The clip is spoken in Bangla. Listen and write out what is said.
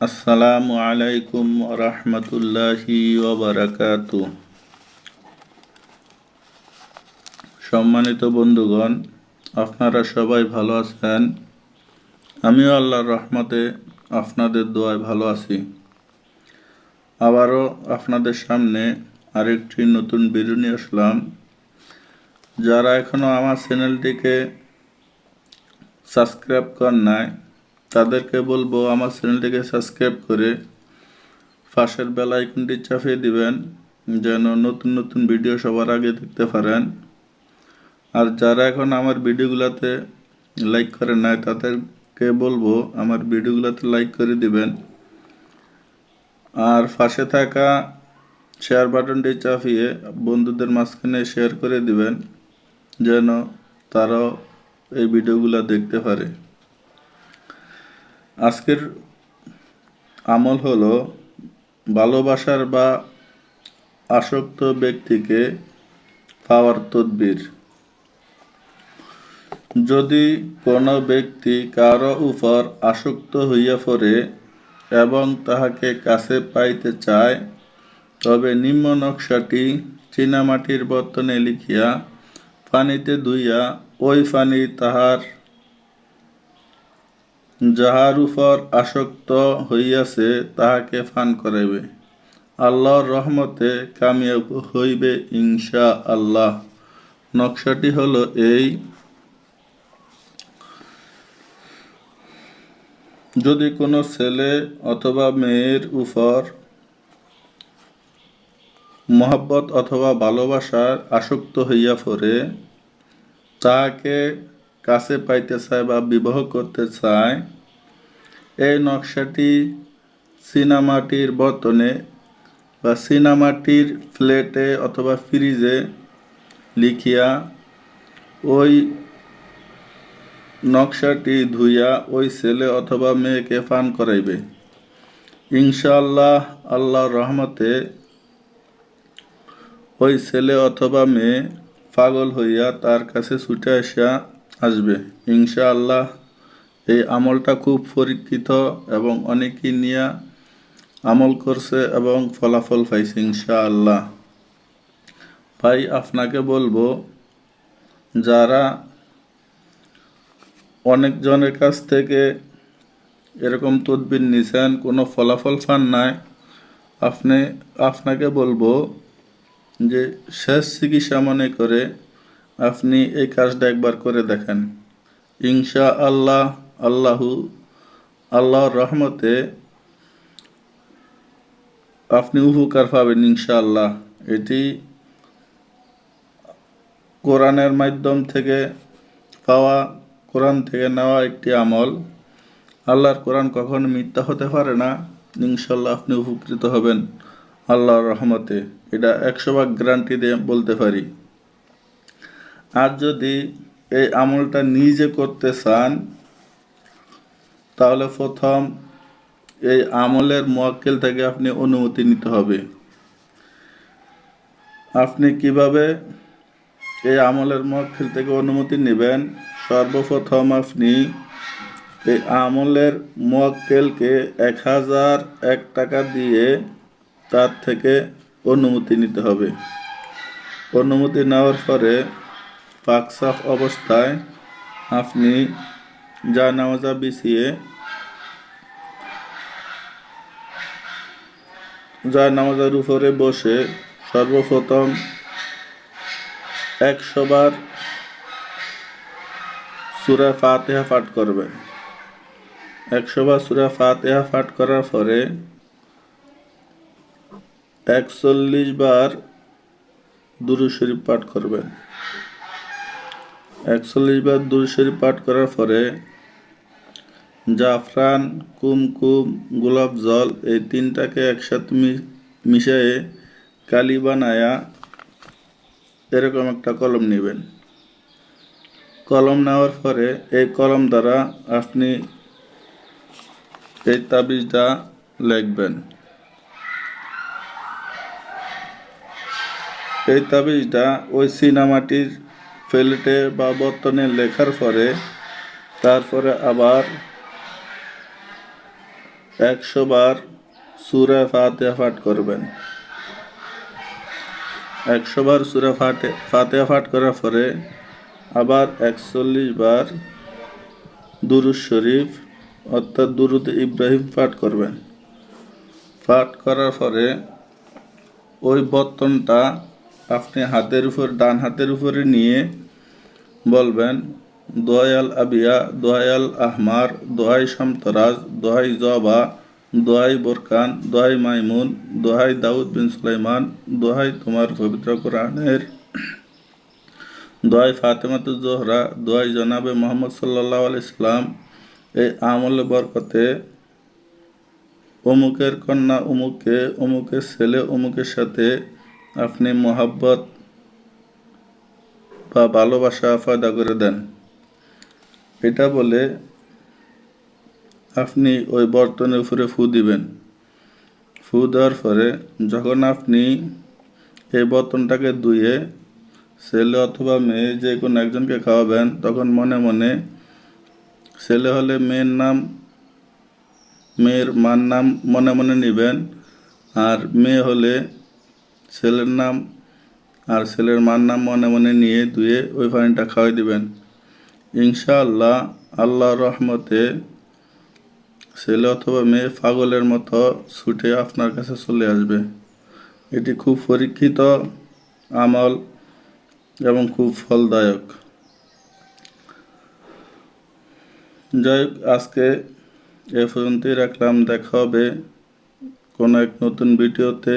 আসসালামু আলাইকুম রহমতুল্লাহি ওবরাকাত সম্মানিত বন্ধুগণ, আপনারা সবাই ভালো আছেন? আমিও আল্লাহর রহমতে আপনাদের দোয়ায় ভালো আছি। আবারও আপনাদের সামনে আরেকটি নতুন ভিডিও নিয়ে আসলাম। যারা এখনও আমার চ্যানেলটিকে সাবস্ক্রাইব কর নাই তাদেরকে বলব আমার চ্যানেলটিকে সাবস্ক্রাইব করে পাশের বেল আইকনটি চাপিয়ে দিবেন, যেন নতুন নতুন ভিডিও সবার আগে দেখতে পারেন। আর যারা এখন আমার ভিডিওগুলোতে লাইক করে নাই, তাদেরকে বলব আমার ভিডিওগুলোতে লাইক করে দিবেন। আর পাশে থাকা শেয়ার বাটনটি চাপিয়ে বন্ধুদের মাঝখানে শেয়ার করে দিবেন, যেন তারাও এই ভিডিওগুলো দেখতে পারে। আজকের আমল হলো ভালোবাসার বা আসক্ত ব্যক্তিকে পাওয়ার তদবির। যদি কোনো ব্যক্তি কারও উপর আসক্ত হইয়া পড়ে এবং তাহাকে কাছে পাইতে চায়, তবে নিম্ন নকশাটি চীনামাটির বর্তনে লিখিয়া পানিতে ধুইয়া ওই পানি তাহার যাহার উপর আসক্ত হইয়াছে তাহাকে ফান করাইবে। আল্লাহর রহমতে কামিয়াব হইবে ইনশা আল্লাহ নকশাটি হলো এই, যদি কোনো ছেলে অথবা মেয়ের উপর মহব্বত অথবা ভালোবাসার আসক্ত হইয়া পড়ে, তাহাকে কাছে পাইতে চায় বা বিবাহ করতে চায়, এই নকশাটি সিনামাটির বর্তনে বা সিনামাটির প্লেটে অথবা ফ্রিজে লিখিয়া ওই নকশাটি ধুইয়া ওই ছেলে অথবা মেয়েকে পান করাইবে। ইনশাআল্লাহ আল্লাহ রহমতে ওই ছেলে অথবা মেয়ে পাগল হইয়া তার কাছে ছুটে আসিয়া আসবে। ইনশাআল্লাহ এই আমলটা খুব পরীক্ষিত এবং অনেকেই নিয়ে আমল করছে এবং ফলাফল পাইছে ইনশাআল্লাহ। ভাই, আপনাকে বলব, যারা অনেকজনের কাছ থেকে এরকম তদবির নিছেন, কোনো ফলাফল পান নাই, আপনি, আপনাকে বলব যে শেষ চিকিৎসা মনে করে আপনি এই কাজটা একবার করে দেখেন। ইনশা আল্লাহ আল্লাহু আল্লাহর রহমতে আপনি উপকার পাবেন ইনশাআল্লাহ। এটি কোরআনের মাধ্যম থেকে পাওয়া, কোরআন থেকে নেওয়া একটি আমল। আল্লাহর কোরআন কখনো মিথ্যা হতে পারে না। ইনশাল্লাহ আপনি উপকৃত হবেন আল্লাহর রহমতে। এটা একশো ভাগ গ্যারান্টি দিয়ে বলতে পারি। আর যদি এই আমলটা নিজে করতে চান, তাহলে প্রথম এই আমলের মোয়াক্কেল থেকে আপনি অনুমতি নিতে হবে। আপনি কীভাবে এই আমলের মোয়াক্কেল থেকে অনুমতি নেবেন? সর্বপ্রথম আপনি এই আমলের মোয়াক্কেলকে এক হাজার এক টাকা দিয়ে তার থেকে অনুমতি নিতে হবে। অনুমতি নেওয়ার পরে পাকসাফ অবস্থায় আপনি যা নামাজা বিছিয়ে, যা নামাজের উপরে বসে সর্বপ্রথম একশোবার সুরা ফাতেহা পাঠ করবেন। একশোবার সুরা ফাতেহা পাঠ করার পরে একচল্লিশ বার দুরু শরীফ পাঠ করবেন। একচল্লিশ বার দুরু শরীফ পাঠ করার পরে জাফরান, কুমকুম, গোলাপ জল এই তিনটাকে একসাথে মিশিয়ে কালি বানায়া এরকম একটা কলম নেবেন। কলম নেওয়ার পরে এই কলম দ্বারা আপনি এই তাবিজটা লিখবেন। এই তাবিজটা ওই সিনামাটির প্লেটে বা বর্তনে লেখার পরে তারপরে আবার একশো বার সুরা ফাতেহা পাঠ করবেন। একশো বার সুরা ফাতে, ফাতেহা পাঠ করার পরে আবার একচল্লিশ বার দুরুদ শরীফ অর্থাৎ দুরুদ ইব্রাহিম পাঠ করবেন। পাঠ করার পরে ওই বর্তনটা আপনি হাতের উপর, ডান হাতের উপরে নিয়ে বলবেন দোয়াল আবিয়া দোয়াল আহমার, দোহাই শামতরাজ, দোহাই জবা, দোহাই বোরকান, দোহাই মাইমুন, দোহাই দাউদ বিন সুলাইমান, দোহাই তোমার পবিত্র কোরআনের, দোহাই ফাতেমাত জোহরা, দোহাই জনাবে মোহাম্মদ সাল্লাহ ইসলাম এই আমল বরকতে অমুকের কন্যা অমুকে অমুকের ছেলে অমুকের সাথে আপনি মোহাব্বত বা ভালোবাসা ফায়দা করে দেন। এটা বলে আপনি ওই বর্তনের উপরে ফু দিবেন। ফু দেওয়ার পরে যখন আপনি এই বর্তনটাকে ধুয়ে ছেলে অথবা মেয়ে যে কোনো একজনকে খাওয়াবেন, তখন মনে মনে ছেলে হলে মেয়ের নাম, মেয়ের মার নাম মনে মনে নেবেন। আর মেয়ে হলে ছেলের নাম আর ছেলের মার নাম মনে মনে নিয়ে ধুয়ে ওই পানিটা খাওয়াই দিবেন। ইনশাআল্লাহ আল্লাহ রহমতে ছেলে অথবা মেয়ে পাগলের মতো ছুটে আপনার কাছে চলে আসবে। এটি খুব পরীক্ষিত আমল এবং খুব ফলদায়ক। যাই আজকে এ পর্যন্তই রাখলাম। দেখা হবে কোনো এক নতুন ভিডিওতে।